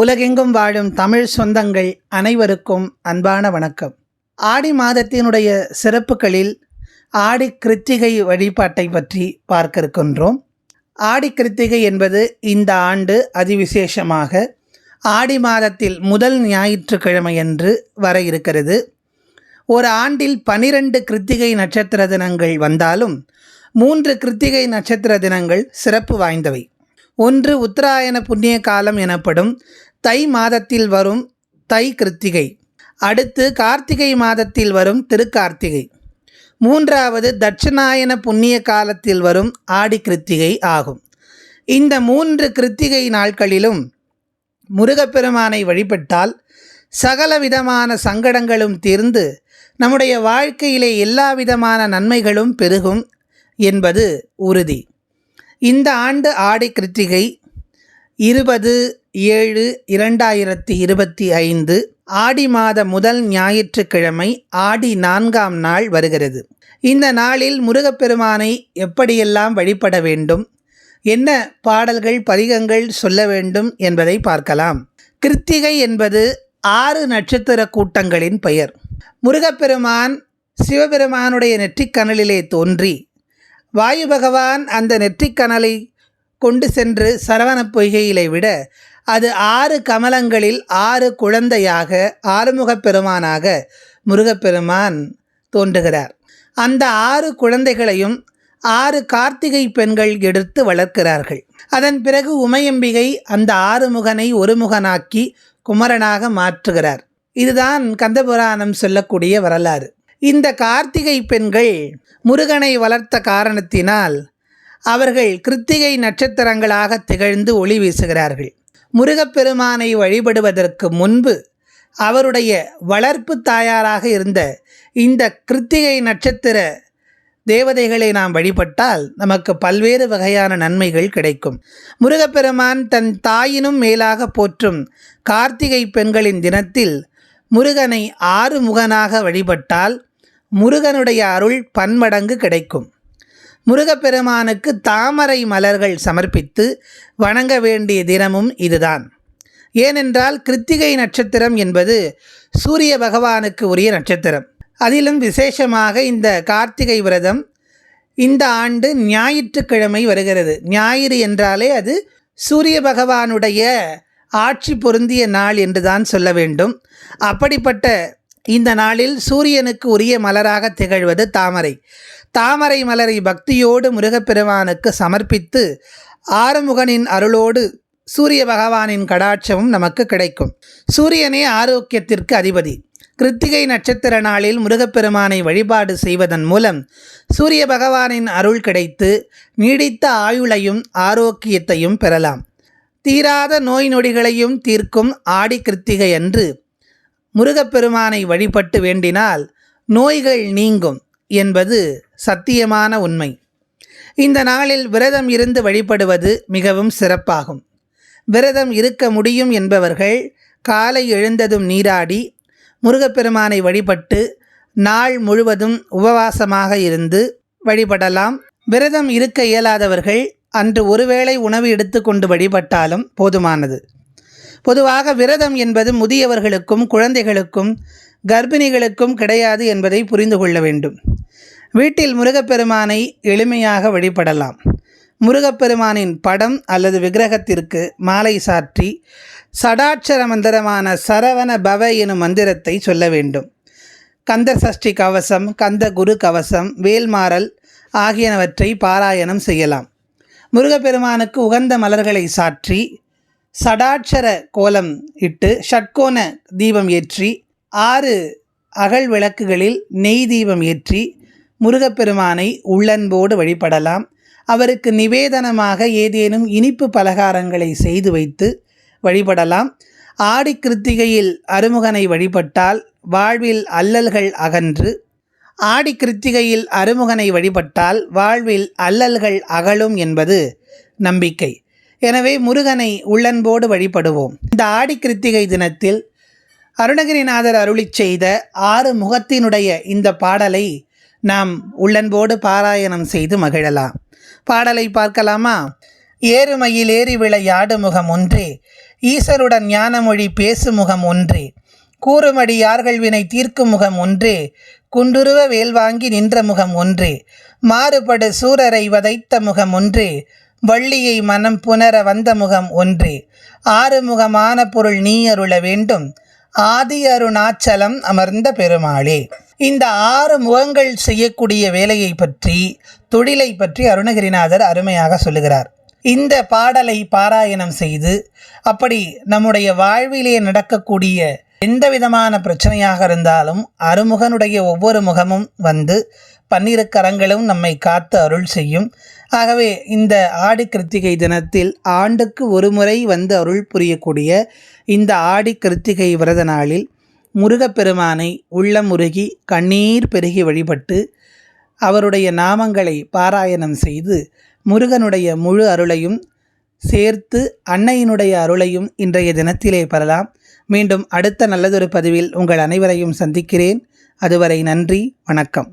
உலகெங்கும் வாழும் தமிழ் சொந்தங்கள் அனைவருக்கும் அன்பான வணக்கம். ஆடி மாதத்தினுடைய சிறப்புகளில் ஆடி கிருத்திகை வழிபாட்டை பற்றி பார்க்க இருக்கின்றோம் ஆடி கிருத்திகை என்பது இந்த ஆண்டு அதிவிசேஷமாக ஆடி மாதத்தில் முதல் ஞாயிற்றுக்கிழமையன்று வர இருக்கிறது. ஒரு ஆண்டில் பனிரெண்டு கிருத்திகை நட்சத்திர தினங்கள் வந்தாலும் மூன்று கிருத்திகை நட்சத்திர தினங்கள் சிறப்பு வாய்ந்தவை. ஒன்று உத்தராயண புண்ணிய காலம் எனப்படும் தை மாதத்தில் வரும் தை கிருத்திகை. அடுத்து கார்த்திகை மாதத்தில் வரும் திருக்கார்த்திகை. மூன்றாவது தட்சிணாயன புண்ணிய காலத்தில் வரும் ஆடி கிருத்திகை ஆகும். இந்த மூன்று கிருத்திகை நாட்களிலும் முருகப்பெருமானை வழிபட்டால் சகல விதமான சங்கடங்களும் தீர்ந்து நம்முடைய வாழ்க்கையிலே எல்லா விதமான நன்மைகளும் பெருகும் என்பது உறுதி. இந்த ஆண்டு ஆடி கிருத்திகை இருபது ஏழு இரண்டாயிரத்தி இருபத்தி ஐந்து ஆடி மாத முதல் ஞாயிற்றுக்கிழமை ஆடி நான்காம் நாள் வருகிறது. இந்த நாளில் முருகப்பெருமானை எப்படியெல்லாம் வழிபட வேண்டும்? என்ன பாடல்கள் பதிகங்கள் சொல்ல வேண்டும் என்பதை பார்க்கலாம். கிருத்திகை என்பது ஆறு நட்சத்திர கூட்டங்களின் பெயர். முருகப்பெருமான் சிவபெருமானுடைய நெற்றிக்கனலிலே தோன்றி வாயு பகவான் அந்த நெற்றிக்கனலை கொண்டு சென்று சரவணப் பொய்கையிலை விட அது ஆறு கமலங்களில் ஆறு குழந்தையாக ஆறுமுகப் பெருமானாக முருகப்பெருமான் தோன்றுகிறார். அந்த ஆறு குழந்தைகளையும் ஆறு கார்த்திகை பெண்கள் எடுத்து வளர்க்கிறார்கள். அதன் பிறகு உமையம்பிகை அந்த ஆறுமுகனை ஒருமுகனாக்கி குமரனாக மாற்றுகிறார். இதுதான் கந்தபுராணம் சொல்லக்கூடிய வரலாறு. இந்த கார்த்திகை பெண்கள் முருகனை வளர்த்த காரணத்தினால் அவர்கள் கிருத்திகை நட்சத்திரங்களாக திகழ்ந்து ஒளி வீசுகிறார்கள். முருகப்பெருமானை வழிபடுவதற்கு முன்பு அவருடைய வளர்ப்பு தாயாராக இருந்த இந்த கிருத்திகை நட்சத்திர தேவதைகளை நாம் வழிபட்டால் நமக்கு பல்வேறு வகையான நன்மைகள் கிடைக்கும். முருகப்பெருமான் தன் தாயினும் மேலாக போற்றும் கார்த்திகை பெண்களின் தினத்தில் முருகனை ஆறு முகனாக வழிபட்டால் முருகனுடைய அருள் பன்மடங்கு கிடைக்கும். முருகப்பெருமானுக்கு தாமரை மலர்கள் சமர்ப்பித்து வணங்க வேண்டிய தினமும் இதுதான். ஏனென்றால் கிருத்திகை நட்சத்திரம் என்பது சூரிய பகவானுக்கு உரிய நட்சத்திரம். அதிலும் விசேஷமாக இந்த கார்த்திகை விரதம் இந்த ஆண்டு ஞாயிற்றுக்கிழமை வருகிறது. ஞாயிறு என்றாலே அது சூரிய பகவானுடைய ஆட்சி பொருந்திய நாள் என்று தான் சொல்ல வேண்டும். அப்படிப்பட்ட இந்த நாளில் சூரியனுக்கு உரிய மலராக திகழ்வது தாமரை. தாமரை மலரை பக்தியோடு முருகப்பெருமானுக்கு சமர்ப்பித்து ஆறுமுகனின் அருளோடு சூரிய பகவானின் கடாட்சமும் நமக்கு கிடைக்கும். சூரியனே ஆரோக்கியத்திற்கு அதிபதி. கிருத்திகை நட்சத்திர நாளில் முருகப்பெருமானை வழிபாடு செய்வதன் மூலம் சூரிய பகவானின் அருள் கிடைத்து நீடித்த ஆயுளையும் ஆரோக்கியத்தையும் பெறலாம். தீராத நோய் நொடிகளையும் தீர்க்கும் ஆடி கிருத்திகை அன்று முருகப்பெருமானை வழிபட்டு வேண்டினால் நோய்கள் நீங்கும் என்பது சத்தியமான உண்மை. இந்த நாளில் விரதம் இருந்து வழிபடுவது மிகவும் சிறப்பாகும். விரதம் இருக்க முடியும் என்பவர்கள் காலை எழுந்ததும் நீராடி முருகப்பெருமானை வழிபட்டு நாள் முழுவதும் உபவாசமாக இருந்து வழிபடலாம். விரதம் இருக்க இயலாதவர்கள் அன்று ஒருவேளை உணவு எடுத்துக்கொண்டு வழிபட்டாலும் போதுமானது. பொதுவாக விரதம் என்பது முதியவர்களுக்கும் குழந்தைகளுக்கும் கர்ப்பிணிகளுக்கும் கிடையாது என்பதை புரிந்து கொள்ள வேண்டும். வீட்டில் முருகப்பெருமானை எளிமையாக வழிபடலாம். முருகப்பெருமானின் படம் அல்லது விக்கிரகத்திற்கு மாலை சாற்றி சடாட்சர மந்திரமான சரவண பவ எனும் மந்திரத்தை சொல்ல வேண்டும். கந்த சஷ்டி கவசம் கந்த குரு கவசம் வேல்மாறல் ஆகியனவற்றை பாராயணம் செய்யலாம். முருகப்பெருமானுக்கு உகந்த மலர்களை சாற்றி சடாட்சர கோலம் இட்டு ஷட்கோண தீபம் ஏற்றி ஆறு அகல் விளக்குகளில் நெய் தீபம் ஏற்றி முருகப்பெருமானை உள்ளன்போடு வழிபடலாம். அவருக்கு நிவேதனமாக ஏதேனும் இனிப்பு பலகாரங்களை செய்து வைத்து வழிபடலாம். ஆடி கிருத்திகையில் அருமுகனை வழிபட்டால் வாழ்வில் அல்லல்கள் அகன்று. ஆடி கிருத்திகையில் அருமுகனை வழிபட்டால் வாழ்வில் அல்லல்கள் அகலும் என்பது நம்பிக்கை. எனவே முருகனை உள்ளன்போடு வழிபடுவோம். இந்த ஆடி கிருத்திகை தினத்தில் அருணகிரிநாதர் அருளிச் செய்த ஆறு முகத்தினுடைய இந்த பாடலை நாம் உள்ளன்போடு பாராயணம் செய்து மகிழலாம். பாடலை பார்க்கலாமா? ஏறுமையில் ஏறி விளையாடு முகம் ஒன்றே ஈசருடன் ஞானமொழி பேசும் முகம் ஒன்றே கூறுமடி யார்கள் வினை தீர்க்கும் முகம் ஒன்றே குண்டுருவ வேல் வாங்கி நின்ற முகம் ஒன்றே மாறுபடு சூரரை வதைத்த முகம் ஒன்றே வள்ளியை மனம் புனர வந்த முகம் ஒன்றே. ஆறுமுகமான பொருள் நீ அருள வேண்டும். ஆதி அருணாச்சலம் அமர்ந்த பெருமாளே. இந்த ஆறு முகங்கள் செய்யக்கூடிய வேலையை பற்றி தொழிலை பற்றி அருணகிரிநாதர் அருமையாக சொல்லுகிறார். இந்த பாடலை பாராயணம் செய்து அப்படி நம்முடைய வாழ்விலே நடக்கக்கூடிய எந்த விதமான பிரச்சனையாக இருந்தாலும் அருமுகனுடைய ஒவ்வொரு முகமும் வந்து பன்னிரு கரங்களும் நம்மை காத்து அருள் செய்யும். ஆகவே இந்த ஆடி கிருத்திகை தினத்தில் ஆண்டுக்கு ஒரு முறை வந்து அருள் புரியக்கூடிய இந்த ஆடி கிருத்திகை விரத நாளில் முருகப்பெருமானை உள்ளமுருகி கண்ணீர் பெருகி வழிபட்டு அவருடைய நாமங்களை பாராயணம் செய்து முருகனுடைய முழு அருளையும் சேர்த்து அன்னையினுடைய அருளையும் இன்றைய தினத்திலே பெறலாம். மீண்டும் அடுத்த நல்லதொரு பதிவில் உங்கள் அனைவரையும் சந்திக்கிறேன். அதுவரை நன்றி வணக்கம்.